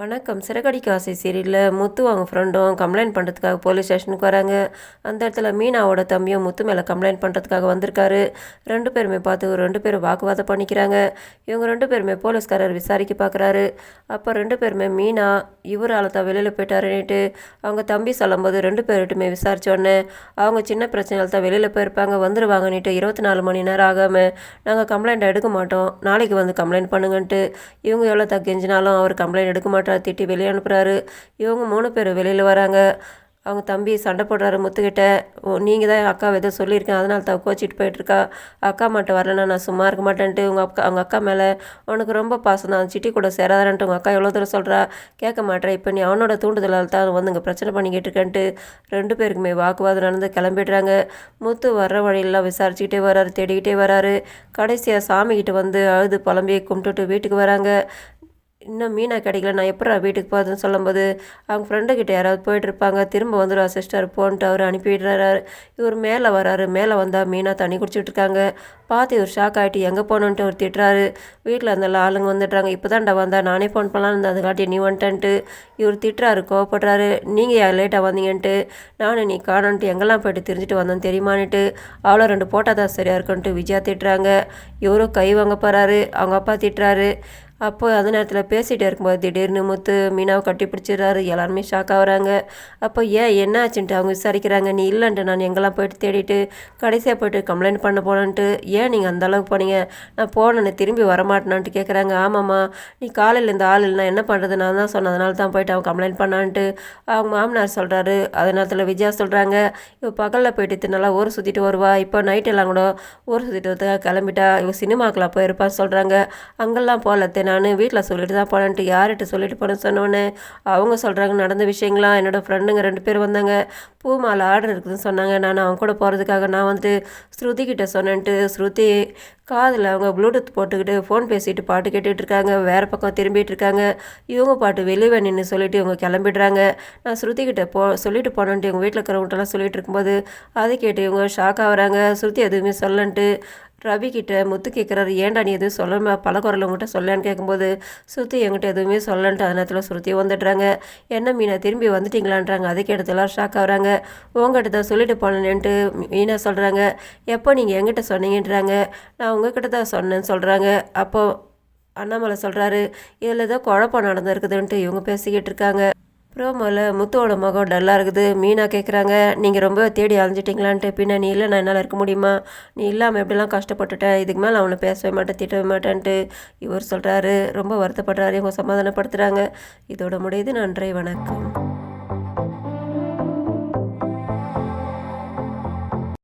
வணக்கம். சிறகடிக்க ஆசை சீரியலில் முத்து அவங்க ஃப்ரெண்டும் கம்ப்ளைண்ட் பண்ணுறதுக்காக போலீஸ் ஸ்டேஷனுக்கு வராங்க. அந்த இடத்துல மீனாவோட தம்பியும் முத்து மேலே கம்ப்ளைண்ட் பண்ணுறதுக்காக வந்திருக்காரு. ரெண்டு பேருமே பார்த்து ரெண்டு பேரும் வாக்குவாதம் பண்ணிக்கிறாங்க. இவங்க ரெண்டு பேருமே போலீஸ்காரர் விசாரிக்க பார்க்குறாரு அப்போ ரெண்டு பேருமே மீனா இவரால் தான் வெளியில் போயிட்டாருன்னுட்டு அவங்க தம்பி சொல்லும்போது ரெண்டு பேர்கிட்டுமே விசாரித்தோடனே அவங்க சின்ன பிரச்சனைகள் தான் வெளியில் போயிருப்பாங்க வந்துடுவாங்கன்னுட்டு இருபத்தி நாலு மணி நேரம் ஆகாமல் நாங்கள் கம்ப்ளைண்ட் எடுக்க மாட்டோம். நாளைக்கு வந்து கம்ப்ளைண்ட் பண்ணுங்கன்ட்டு இவங்க எவ்வளோ தான் கெஞ்சினாலும் அவர் கம்ப்ளைண்ட் எடுக்க மாட்டோம் மாட்டார் திட்டி வெளியே அனுப்புகிறாரு இவங்க மூணு பேர் வெளியில் வராங்க. அவங்க தம்பி சண்டை போடுறாரு முத்துக்கிட்ட. ஓ நீங்கள் தான் அக்கா எதோ சொல்லியிருக்கேன். அதனால தான் கோச்சிட்டு போயிட்டுருக்கா. அக்கா மாட்ட வரலன்னா நான் சும்மா இருக்க மாட்டேன்ட்டு உங்கள் அக்கா அவங்க அக்கா மேலே உனக்கு ரொம்ப பாசம் தான். சிட்டி கூட சேராதான்ட்டு உங்கள் அக்கா எவ்வளோ தூரம் சொல்கிறா கேட்க மாட்டேன் இப்போ நீ அவனோட தூண்டுதலால் தான் வந்து இங்கே பிரச்சனை பண்ணிக்கிட்டு இருக்கேன்ட்டு ரெண்டு பேருக்குமே வாக்குவாதம் நடந்து கிளம்பிடுறாங்க. முத்து வர்ற வழியெல்லாம் விசாரிச்சுக்கிட்டே வராரு தேடிக்கிட்டே வராரு. கடைசியாக சாமிக்கிட்ட வந்து அழுது புலம்பி கும்பிட்டுட்டு வீட்டுக்கு வராங்க. இன்னும் மீனா கிடைக்கல நான் எப்படா வீட்டுக்கு போகிறதுன்னு சொல்லும்போது அவங்க ஃப்ரெண்டுக்கிட்ட யாராவது போயிட்டுருப்பாங்க திரும்ப வந்துடுவா சிஸ்டர் போன்ட்டு அவர் அனுப்பிடுறாரு. இவர் மேலே வராரு மேலே வந்தால் மீனா தண்ணி குடிச்சிட்ருக்காங்க பார்த்து இவர் ஷாக் ஆகிட்டு எங்கே போகணுன்ட்டு அவர் திட்டுறாரு. வீட்டில் இருந்தெல்லாம் ஆளுங்க வந்துடுறாங்க. இப்போ தான்டா வந்தா நானே ஃபோன் பண்ணலாம் இருந்தேன். அதுக்காட்டி நீ வந்துட்டேன்ட்டு இவர் திட்டுறாரு கோவப்படுறாரு. நீங்கள் யார் லேட்டாக வந்தீங்கன்ட்டு. நானும் நீ காணோன்ட்டு எங்கெல்லாம் போய்ட்டு தெரிஞ்சுட்டு வந்தோம் தெரியுமான்னுட்டு அவ்வளோ ரெண்டு போட்டால் தான் சரியாக இருக்குன்ட்டு விஜயா திட்டுறாங்க. இவரும் கை வாங்க போகிறாரு அவங்க அப்பா திட்டுறாரு. அப்போ அந்த நேரத்தில் பேசிகிட்டே இருக்கும்போது திடீர்னு முத்து மீனாவை கட்டி பிடிச்சிடுறாரு. எல்லாருமே ஷாக் ஆகுறாங்க. அப்போ ஏன் என்ன ஆச்சுன்ட்டு அவங்க விசாரிக்கிறாங்க. நீ இல்லைன்ட்டு நான் எங்கெல்லாம் போயிட்டு தேடிட்டு கடைசியாக போயிட்டு கம்ப்ளைண்ட் பண்ண போனேன்ட்டு ஏன் ஏன் நீங்கள் அந்தளவுக்கு போனீங்க? நான் போனேன்னு திரும்பி வரமாட்டேனான்ட்டு கேட்குறாங்க ஆமாம்மா நீ காலையில் இந்த ஆள் இல்லைனா என்ன பண்ணுறது நான் தான் சொன்னதுனால அதனால தான் போயிட்டு அவன் கம்ப்ளைண்ட் பண்ணான்ட்டு. அவங்க மாமனார் சொல்கிறாரு அதே நேரத்தில் விஜயா சொல்கிறாங்க இப்போ பகலில் போயிட்டு நல்லா ஊர் சுற்றிட்டு வருவா. இப்போ நைட் எல்லாம் கூட ஊர் சுற்றிட்டு வரதுக்காக கிளம்பிட்டா. இவன் சினிமாக்கெலாம் போயிருப்பான்னு சொல்கிறாங்க அங்கெல்லாம் போகலத்தே நான். வீட்டில் சொல்லிட்டு தான் போனேன்ட்டு. யார்கிட்ட சொல்லிட்டு போனேன்னு சொன்னோன்னே அவங்க சொல்கிறாங்க நடந்த விஷயங்களாம் என்னோடய ஃப்ரெண்டுங்க ரெண்டு பேர் வந்தாங்க. பூ மாலை ஆர்டர் இருக்குதுன்னு சொன்னாங்க. நான் அவங்க கூட போகிறதுக்காக நான் வந்துட்டு ஸ்ருதி கிட்டே சொன்னேன்ட்டு ஸ்ருதி காதில் அவங்க ப்ளூடூத் போட்டுக்கிட்டு ஃபோன் பேசிட்டு பாட்டு கேட்டுட்டு இருக்காங்க. வேறு பக்கம் திரும்பிட்டு இருக்காங்க. இவங்க பாட்டு வெளியே நின்று சொல்லிட்டு இவங்க கிளம்பிடுறாங்க. நான் ஸ்ருதி கிட்ட போ சொல்லிட்டு போனேன்ட்டு இவங்க வீட்டில் இருக்கிறவங்கள்ட்டலாம் சொல்லிட்டு இருக்கும்போது அதை கேட்டு இவங்க ஷாக் ஆகுறாங்க ஸ்ருதி எதுவுமே சொல்லன்ட்டு ரவி கிட்ட முத்து கேட்குறாரு ஏன்டா நீ எதுவும் சொல்ல பல குரல் உங்கள்கிட்ட சொல்லலான்னு கேட்கும்போது சுற்றி என்கிட்ட எதுவுமே சொல்லலன்ட்டு அந்த நேரத்தில் சுருத்தி வந்துடுறாங்க. என்ன மீனா திரும்பி வந்துட்டீங்களான்றாங்க. அதுக்கு இடத்துல ஷாக் ஆகுறாங்க. உங்ககிட்ட தான் சொல்லிட்டு போனேன்ட்டு மீனா சொல்கிறாங்க எப்போ நீங்கள் எங்கிட்ட சொன்னீங்கன்றாங்க. நான் உங்ககிட்ட தான் சொன்னேன்னு சொல்கிறாங்க அப்போது அண்ணாமலை சொல்கிறாரு இதில் ஏதோ குழப்பம் நடந்திருக்குதுன்ட்டு இவங்க பேசிக்கிட்டு இருக்காங்க. ப்ரோமோவில் முத்துவோட முகம் டல்லாக இருக்குது. மீனா கேட்குறாங்க நீங்கள் ரொம்ப தேடி அலைஞ்சிட்டிங்களான்ட்டு. பின்ன நீ இல்லை நான் என்னால் இருக்க முடியுமா? நீ இல்லாமல் எப்படிலாம் கஷ்டப்பட்டுட்டேன் இதுக்கு மேலே அவனை பேசவே மாட்டேன் திட்டவே மாட்டேன்ட்டு. இவர் சொல்கிறாரு ரொம்ப வருத்தப்படுறாரு. இவங்க சமாதானப்படுத்துகிறாங்க இதோட முடியுது. நன்றி வணக்கம்.